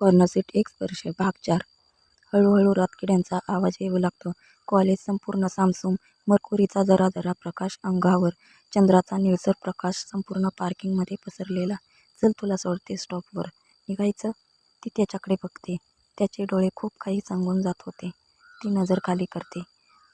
Corner seat एक स्पर्श भाग चार हळूहळू रातकिड्यांचा आवाज येऊ लागतो. कॉलेज संपूर्ण सामसूम. मरकुरीचा जरा जरा प्रकाश अंगावर. चंद्राचा निळसर प्रकाश संपूर्ण पार्किंगमध्ये पसरलेला. चल तुला सोडते स्टॉपवर. निघायचं? ती त्याच्याकडे बघते. त्याचे डोळे खूप काही सांगून जात होते. ती नजर खाली करते.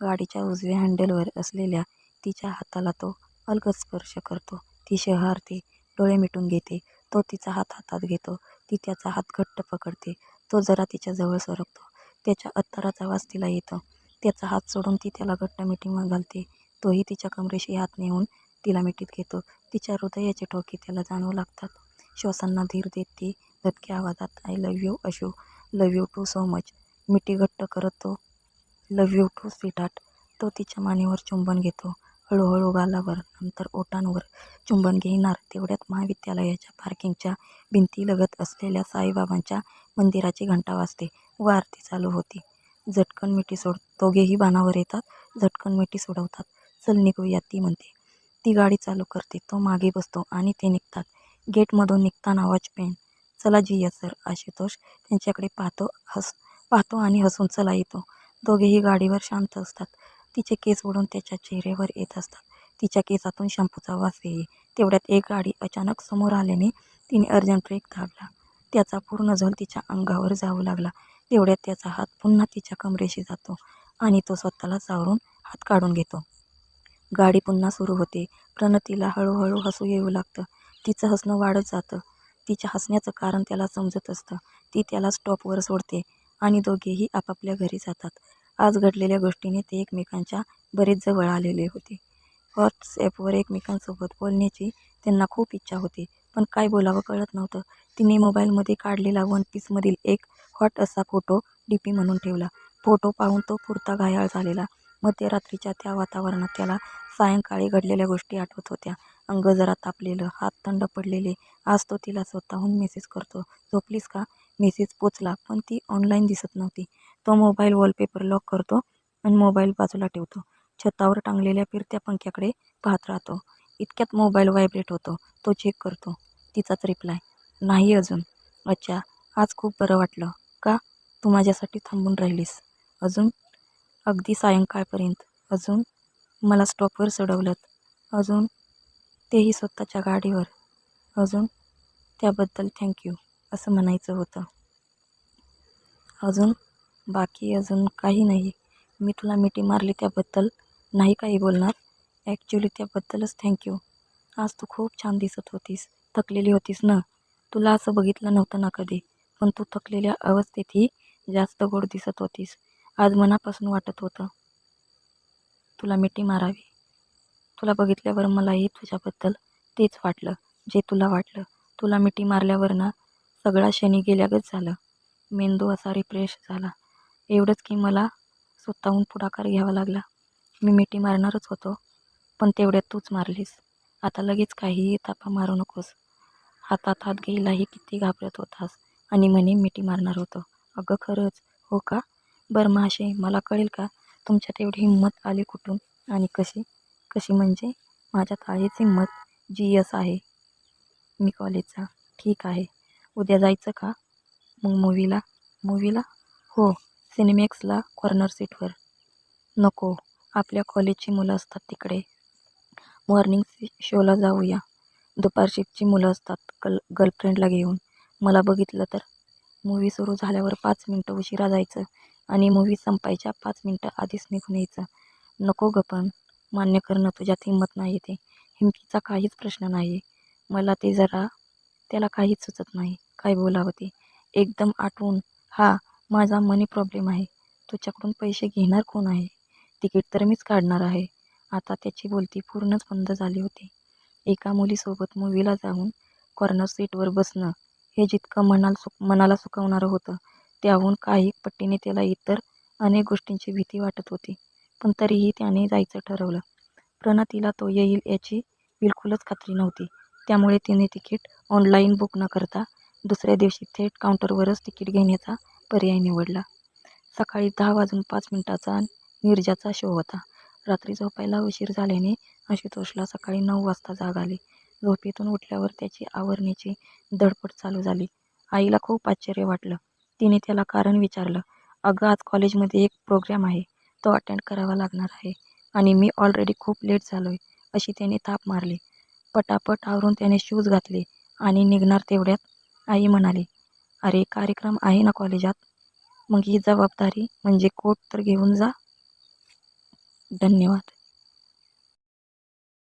गाडीच्या उजव्या हँडलवर असलेल्या तिच्या हाताला तो अलगद स्पर्श करतो. ती शहारते. डोळे मिटून घेते. तो तिचा हात हातात घेतो. ती त्याचा हात घट्ट पकडते. तो जरा तिच्याजवळ सरकतो. त्याच्या अत्तराचा वास तिला येतं त्याचा हात सोडून ती त्याला घट्ट मिठीमा घालते. तोही तिच्या कमरेशी हात नेऊन तिला मिठीत घेतो. तिच्या हृदयाचे ठोके त्याला जाणवू लागतात. श्वासांना धीर देत ती दबक्या आवाजात I love you Ashu, love you too so much. मिठी घट्ट करत तो लव यू टू स्वीटहार्ट. तो तिच्या मानेवर चुंबन घेतो. हळूहळू गालावर, नंतर ओठांवर चुंबन घेणार तेवढ्यात महाविद्यालयाच्या पार्किंगच्या भिंतीलगत असलेल्या साईबाबांच्या मंदिराची घंटा वाजते व आरती चालू होती झटकन मिठी सोड. दोघेही बाणावर येतात. झटकन मिठी सोडवतात. चल निघूया ती म्हणते. ती गाडी चालू करते. तो मागे बसतो आणि ते निघतात. गेटमधून निघताना वॉचमॅन, चला जी यस सर. आशुतोष त्यांच्याकडे पाहतो हस पाहतो आणि हसून चला येतो. दोघेही गाडीवर शांत असतात. तिचे केस उडून त्याच्या चेहऱ्यावर येत असतात. तिच्या केसातून शॅम्पूचा वास येई. तेवढ्यात एक गाडी अचानक समोर आल्याने तिने अर्जंट ब्रेक दाबला. त्याचा पूर्ण झोल तिच्या अंगावर जाऊ लागला. तेवढ्यात त्याचा हात पुन्हा तिच्या कमरेशी जातो आणि तो स्वतःला सावरून हात काढून घेतो. गाडी पुन्हा सुरू होते. प्रणतीला हळूहळू हसू येऊ लागतं. तिचं हसणं वाढत जातं. तिच्या हसण्याचं कारण त्याला समजत असतं. ती त्याला स्टॉपवर सोडते आणि दोघेही आपापल्या घरी जातात. आज घडलेल्या गोष्टीने ते एकमेकांच्या बरेच जवळ आलेले होते. व्हॉट्सॲपवर एकमेकांसोबत बोलण्याची त्यांना खूप इच्छा होती. पण काय बोलावं कळत नव्हतं. तिने मोबाईलमध्ये काढलेला वन पीसमधील एक हॉट असा फोटो डी पी म्हणून ठेवला. फोटो पाहून तो पुरता घायाळ झालेला. मध्यरात्रीच्या त्या वातावरणात त्याला सायंकाळी घडलेल्या गोष्टी आठवत होत्या. अंग जरा तापलेलं, हात थंड पडलेले. आज तो तिला स्वतःहून मेसेज करतो. झोपलीस का? मेसेज पोचला पण ती ऑनलाईन दिसत नव्हती. तो मोबाईल वॉलपेपर लॉक करतो आणि मोबाईल बाजूला ठेवतो. छतावर टांगलेल्या फिरत्या पंख्याकडे पाहत राहतो. इतक्यात मोबाईल व्हायब्रेट होतो. तो चेक करतो. तिचाच रिप्लाय, नाही अजून. अच्छा, आज खूप बरं वाटलं. का? तू माझ्यासाठी थांबून राहिलीस. अजून? अगदी सायंकाळपर्यंत. अजून? मला स्टॉपवर सोडवलंत. अजून? तेही स्वतःच्या गाडीवर. अजून? त्याबद्दल थँक्यू असं म्हणायचं होतं. अजून? बाकी अजून काही नाही. मी तुला मिठी मारली त्याबद्दल नाही काही बोलणार. ॲक्च्युली त्याबद्दलच थँक्यू आज तू खूप छान दिसत होतीस. थकलेली होतीस ना? तुला असं बघितलं नव्हतं ना कधी. पण तू थकलेल्या अवस्थेतही जास्त गोड दिसत होतीस. आज मनापासून वाटत होतं तुला मिठी मारावी. तुला बघितल्यावर मलाही तुझ्याबद्दल तेच वाटलं जे तुला वाटलं. तुला मिठी मारल्यावर ना सगळा शनी गेल्यागत झालं. मेंदू असा रिफ्रेश झाला. एवढंच की मला स्वतःहून पुढाकार घ्यावा लागला. मी मिठी मारणारच होतो. पण तेवढ्यात तूच मारलीस. आता लगेच काहीही तापा मारू नकोस. हातात हात घ्यायलाही किती घाबरत होतास आणि म्हणे मिठी मारणार होतो. अगं खरंच? हो का? बरं माशे मला कळेल का तुमच्यात एवढी हिंमत आली कुठून आणि कशी? कशी म्हणजे? माझ्यात आहेच हिंमत. जी यस आहे मी कॉलेजचा. ठीक आहे. उद्या जायचं का मग मूवीला मूव्हीला? हो. सिनेमॅक्सला कॉर्नर सीटवर. नको. आपल्या कॉलेजची मुलं असतात तिकडे. मॉर्निंग शोला जाऊया. दुपार शिफ्टची मुलं असतात कल गर्लफ्रेंडला घेऊन. मला बघितलं तर? मूव्ही सुरू झाल्यावर पाच मिनटं उशिरा जायचं आणि मूव्ही संपायच्या पाच मिनटं आधीच निघून यायचं. नको गं पण. मान्य करणं तुझ्यात हिंमत नाही ते. हिमतीचा काहीच प्रश्न नाही. मला ते जरा त्याला काहीच सुचत नाही. काय बोलावं ते. एकदम आठवून हा माझा मनी प्रॉब्लेम आहे. तुझ्याकडून पैसे घेणार कोण आहे? तिकीट तर मीच काढणार आहे. आता त्याची बोलती पूर्णच बंद झाली होती. एका मुलीसोबत मूवीला जाऊन कॉर्नर सीटवर बसणं हे जितकं मनाल सुक मनाला सुकवणारं होतं त्याहून काही पट्टीने त्याला इतर अनेक गोष्टींची भीती वाटत होती. पण तरीही त्याने जायचं ठरवलं. प्रणतीला तो येईल याची बिलकुलच खात्री नव्हती. त्यामुळे तिने तिकीट ऑनलाईन बुक न करता दुसऱ्या दिवशी थेट काउंटरवरच तिकीट घेण्याचा पर्याय निवडला. सकाळी दहा वाजून पाच मिनिटाचा नीरजाचा शो होता. रात्री झोपायला उशीर झाल्याने आशुतोषला सकाळी नऊ वाजता जाग आली. झोपेतून उठल्यावर त्याची आवरणीची धडपड चालू झाली. आईला खूप आश्चर्य वाटलं तिने त्याला कारण विचारलं अगं आज कॉलेजमध्ये एक प्रोग्राम आहे तो अटेंड करावा लागणार आहे आणि मी ऑलरेडी खूप लेट झालो आहे अशी त्याने थाप मारली पटापट आवरून त्याने शूज घातले आणि निघणार तेवढ्यात आई म्हणाली अरे कार्यक्रम आहे ना कॉलेजात? मग ही जबाबदारी म्हणजे कोट तर घेऊन जा. धन्यवाद.